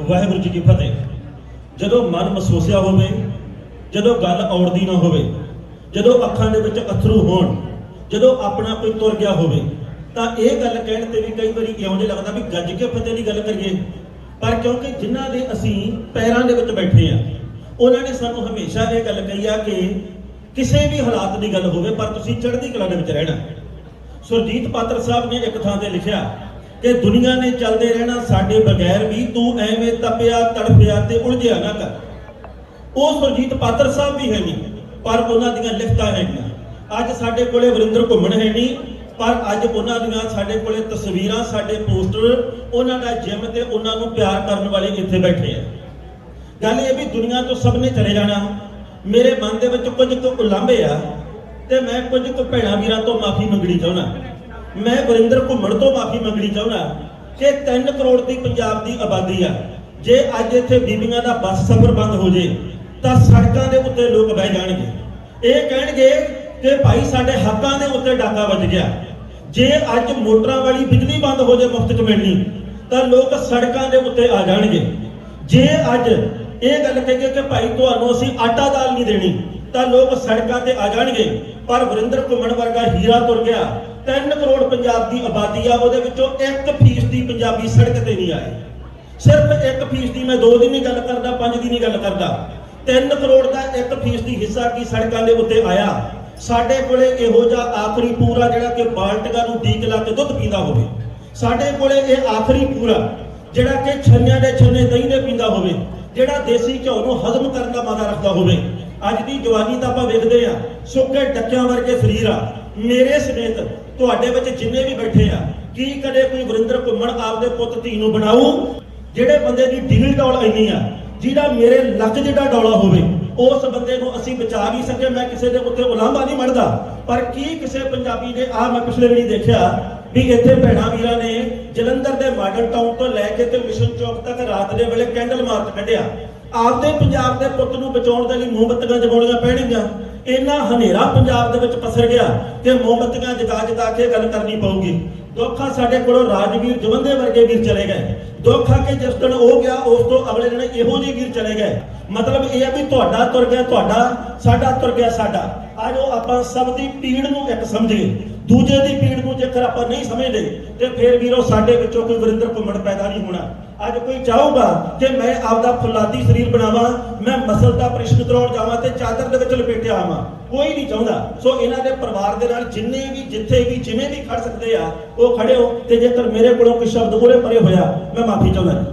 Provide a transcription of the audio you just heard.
ਵਾਹਿਗੁਰੂ ਜੀ ਕੀ ਫਤਿਹ। ਜਦੋਂ ਮਨ ਮਸੂਸਿਆ ਹੋਵੇ, ਜਦੋਂ ਗੱਲ ਔੜਦੀ ਨਾ ਹੋਵੇ, ਜਦੋਂ ਅੱਖਾਂ ਦੇ ਵਿੱਚ ਅਥਰੂ ਹੋਣ, ਜਦੋਂ ਆਪਣਾ ਕੋਈ ਤੁਰ ਗਿਆ ਹੋਵੇ, ਤਾਂ ਇਹ ਗੱਲ ਕਹਿਣ ਤੇ ਵੀ ਕਈ ਵਾਰੀ ਇਉਂ ਜਿਹਾ ਲੱਗਦਾ ਵੀ ਗੱਜ ਕੇ ਫਤਿਹ ਦੀ ਗੱਲ ਕਰੀਏ। ਪਰ ਕਿਉਂਕਿ ਜਿਨ੍ਹਾਂ ਦੇ ਅਸੀਂ ਪੈਰਾਂ ਦੇ ਵਿੱਚ ਬੈਠੇ ਆ ਉਹਨਾਂ ਨੇ ਸਾਨੂੰ ਹਮੇਸ਼ਾ ਇਹ ਗੱਲ ਕਹੀ ਆ ਕਿ ਕਿਸੇ ਵੀ ਹਾਲਾਤ ਦੀ ਗੱਲ ਹੋਵੇ, ਪਰ ਤੁਸੀਂ ਚੜ੍ਹਦੀ ਕਲਾ ਦੇ ਵਿੱਚ ਰਹਿਣਾ। ਸੁਰਜੀਤ ਪਾਤਰ ਸਾਹਿਬ ਨੇ ਇੱਕ ਥਾਂ ਤੇ ਲਿਖਿਆ ਕਿ ਦੁਨੀਆ ਨੇ ਚੱਲਦੇ ਰਹਿਣਾ ਸਾਡੇ ਬਗੈਰ ਵੀ, ਤੂੰ ਐਵੇਂ ਤਪਿਆ, ਤੜਫਿਆ ਤੇ ਉਲਝਿਆ ਨਾ ਕਰ। ਉਹ ਸੁਰਜੀਤ ਪਾਤਰ ਸਾਹਿਬ ਵੀ ਹੈ ਨਹੀਂ, ਪਰ ਉਹਨਾਂ ਦੀਆਂ ਲਿਖਤਾਂ ਹੈਗੀਆਂ ਅੱਜ ਸਾਡੇ ਕੋਲੇ ਵਰਿੰਦਰ ਘੁੰਮਣ ਹੈ ਨਹੀਂ, ਪਰ ਅੱਜ ਉਹਨਾਂ ਦੀਆਂ ਸਾਡੇ ਕੋਲੇ ਤਸਵੀਰਾਂ, ਸਾਡੇ ਪੋਸਟਰ, ਉਹਨਾਂ ਦਾ ਜਿਮ ਤੇ ਉਹਨਾਂ ਨੂੰ ਪਿਆਰ ਕਰਨ ਵਾਲੇ ਇੱਥੇ ਬੈਠੇ ਆ। ਗੱਲ ਇਹ ਵੀ ਦੁਨੀਆ ਤੋਂ ਸਭ ਨੇ ਚਲੇ ਜਾਣਾ। ਮੇਰੇ ਮਨ ਦੇ ਵਿੱਚ ਕੁਝ ਕੁ ਉਲਾਂਭੇ ਆ ਤੇ ਮੈਂ ਕੁਝ ਕੁ ਭੈਣਾਂ ਵੀਰਾਂ ਤੋਂ ਮਾਫੀ ਮੰਗਣੀ ਚਾਹੁੰਦਾ। ਮੈਂ ਵਰਿੰਦਰ ਘੁੰਮਣ ਤੋਂ ਮਾਫੀ ਮੰਗਣੀ ਚਾਹੁੰਦਾ ਕਿ 3 ਕਰੋੜ ਦੀ ਪੰਜਾਬ ਦੀ ਆਬਾਦੀ ਆ। ਜੇ ਅੱਜ ਇੱਥੇ ਬੀਬੀਆਂ ਦਾ ਬੱਸ ਸਫ਼ਰ ਬੰਦ ਹੋ ਜੇ, ਤਾਂ ਸੜਕਾਂ ਦੇ ਉੱਤੇ ਲੋਕ ਬਹਿ ਜਾਣਗੇ। ਇਹ ਕਹਿਣਗੇ ਕਿ ਭਾਈ ਸਾਡੇ ਹੱਕਾਂ ਦੇ ਉੱਤੇ ਡਾਕਾ ਵੱਜ ਗਿਆ। ਜੇ ਅੱਜ ਮੋਟਰਾਂ ਵਾਲੀ ਬਿਜਲੀ ਬੰਦ ਹੋ ਜੇ ਮੁਫਤ ਚ ਮਿਲਣੀ ਤਾਂ ਲੋਕ ਸੜਕਾਂ ਦੇ ਉੱਤੇ ਆ ਜਾਣਗੇ। ਜੇ ਅੱਜ ਇਹ ਗੱਲ ਕਹੀਏ ਕਿ ਭਾਈ ਤੁਹਾਨੂੰ ਅਸੀਂ ਆਟਾ ਦਾਲ ਨਹੀਂ ਦੇਣੀ, ਤਾਂ ਲੋਕ ਸੜਕਾਂ ਤੇ ਆ ਜਾਣਗੇ। ਪਰ ਵਰਿੰਦਰ ਘੁੰਮਣ ਵਰਗਾ ਹੀਰਾ ਤੁਰ ਗਿਆ। 3 ਕਰੋੜ ਪੰਜਾਬ ਦੀ ਆਬਾਦੀ ਆ, ਉਹਦੇ ਵਿੱਚੋਂ 1% ਦੀ ਪੰਜਾਬੀ ਸੜਕ ਤੇ ਨਹੀਂ ਆਏ। ਸਿਰਫ 1% ਦੀ ਮੈਂ 2 ਦੀ ਨਹੀਂ ਗੱਲ ਕਰਦਾ 5 ਦੀ ਨਹੀਂ ਗੱਲ ਕਰਦਾ। 3 ਕਰੋੜ ਦਾ 1% ਦੀ ਹਿੱਸਾ ਕੀ ਸੜਕਾਂ ਦੇ ਉੱਤੇ ਆਇਆ? ਸਾਡੇ ਕੋਲੇ ਇਹੋ ਜਿਹਾ ਆਖਰੀ ਪੂਰਾ ਜਿਹੜਾ ਕਿ ਬਾਲਟੀਆਂ ਨੂੰ ਡੀਕ ਲਾ ਦੁੱਧ ਪੀਂਦਾ ਹੋਵੇ। ਸਾਡੇ ਕੋਲੇ ਇਹ ਆਖਰੀ ਪੂਰਾ ਜਿਹੜਾ ਕਿ ਛੰਨਿਆਂ ਦੇ ਛੰਨੇ ਦਹੀਂ ਦੇ ਪੀਂਦਾ ਹੋਵੇ, ਜਿਹੜਾ ਦੇਸੀ ਘਿਓ ਨੂੰ ਹਜ਼ਮ ਕਰਨ ਦਾ ਮਾਦਾ ਰੱਖਦਾ ਹੋਵੇ। ਅੱਜ ਦੀ ਜਵਾਨੀ ਤਾਂ ਆਪਾਂ ਵੇਖਦੇ ਆ ਸੁੱਕੇ ਡੱਕਿਆਂ ਵਰਗੇ ਸਰੀਰ ਆ। ਮੇਰੇ ਸਮੇਤ ਤੁਹਾਡੇ ਵਿੱਚ ਜਿੰਨੇ ਵੀ ਬੈਠੇ ਆ, ਕੀ ਕਦੇ ਕੋਈ ਵਰਿੰਦਰ ਘੁੰਮਣ ਆਪਦੇ ਪੁੱਤ ਧੀ ਨੂੰ ਬਣਾਊ? ਜਿਹੜੇ ਬੰਦੇ ਦੀ ਢਿੱਲ ਡੌਲ ਇੰਨੀ ਆ, ਜਿਹਦਾ ਮੇਰੇ ਲੱਕ ਜਿੱਡਾ ਡੌਲਾ ਹੋਵੇ, ਉਸ ਬੰਦੇ ਨੂੰ ਅਸੀਂ ਬਚਾ ਨਹੀਂ ਸਕੇ, ਮੈਂ ਕਿਸੇ ਦੇ ਉੱਤੇ ਉਲਾਂਭਾ ਨਹੀਂ ਮੜਦਾ ਪਰ ਕੀ ਕਿਸੇ ਪੰਜਾਬੀ ਨੇ ਆ ਮੈਂ ਪਿਛਲੇ ਵਾਰੀ ਦੇਖਿਆ ਵੀ ਇੱਥੇ ਭੈਣਾਂ ਵੀਰਾਂ ਨੇ ਜਲੰਧਰ ਦੇ ਮਾਡਲ ਟਾਊਨ ਤੋਂ ਲੈ ਕੇ ਤੇ ਮਿਸ਼ਨ ਚੌਕ ਤੱਕ ਰਾਤ ਦੇ ਵੇਲੇ ਕੈਂਡਲ ਮਾਰਚ ਕੱਢਿਆ। ਆਪਦੇ ਪੰਜਾਬ ਦੇ ਪੁੱਤ ਨੂੰ ਬਚਾਉਣ ਦੇ ਲਈ ਮੋਮਬੱਤੀਆਂ ਜਗਾਉਣੀਆਂ ਪੈਣਗੀਆਂ। ਇੰਨਾ ਹਨੇਰਾ ਪੰਜਾਬ ਦੇ ਵਿੱਚ ਪਸਰ ਗਿਆ ਕਿ ਮੋਮਬੱਤੀਆਂ ਜਗਾ ਜਗਾ ਕੇ ਗੱਲ ਕਰਨੀ ਪਊਗੀ। ਦੁੱਖਾ ਸਾਡੇ ਕੋਲੋਂ ਰਾਜਵੀਰ ਜਵੰਦੇ ਵਰਗੇ ਵੀਰ ਚਲੇ ਗਏ। ਦੁੱਖ ਆ ਕਿ ਜਿਸ ਦਿਨ ਉਹ ਗਿਆ, ਉਸ ਤੋਂ ਅਗਲੇ ਦਿਨ ਇਹੋ ਜਿਹੇ ਵੀਰ ਚਲੇ ਗਏ। ਮਤਲਬ ਇਹ ਆ ਵੀ ਤੁਹਾਡਾ ਤੁਰ ਗਿਆ, ਤੁਹਾਡਾ, ਸਾਡਾ ਤੁਰ ਗਿਆ, ਸਾਡਾ। ਆਜੋ ਆਪਾਂ ਸਭ ਦੀ ਪੀੜ ਨੂੰ ਇੱਕ ਸਮਝੀਏ। ਦੂਜੇ ਦੀ ਪੀੜ ਨੂੰ ਜੇਕਰ ਆਪਾਂ ਨਹੀਂ ਸਮਝਦੇ, ਤੇ ਫਿਰ ਵੀਰੋ ਸਾਡੇ ਵਿੱਚੋਂ ਕੋਈ ਵਰਿੰਦਰ ਘੁੰਮਣ ਪੈਦਾ ਨਹੀਂ ਹੋਣਾ। ਅੱਜ ਕੋਈ ਚਾਹੂਗਾ ਕਿ ਮੈਂ ਆਪਦਾ ਫੁੱਲਾਦੀ ਸਰੀਰ ਬਣਾਵਾਂ, ਮੈਂ ਮਸਲ ਦਾ ਪ੍ਰਸ਼ਨ ਕਰਾਉਣ ਜਾਵਾਂ ਤੇ ਚਾਦਰ ਦੇ ਵਿੱਚ ਲਪੇਟਿਆ ਆਵਾਂ ਕੋਈ ਨਹੀਂ ਚਾਹੁੰਦਾ। ਸੋ ਇਹਨਾਂ ਦੇ ਪਰਿਵਾਰ ਦੇ ਨਾਲ ਜਿੰਨੇ ਵੀ, ਜਿੱਥੇ ਵੀ, ਜਿਵੇਂ ਵੀ ਖੜ ਸਕਦੇ ਆ, ਉਹ ਖੜੇ ਹੋ ਤੇ ਜੇਕਰ ਮੇਰੇ ਕੋਲੋਂ ਕੋਈ ਸ਼ਬਦ ਉਹਦੇ ਪਰੇ ਹੋਇਆ, ਮੈਂ ਮਾਫੀ ਚਾਹੁੰਦਾ।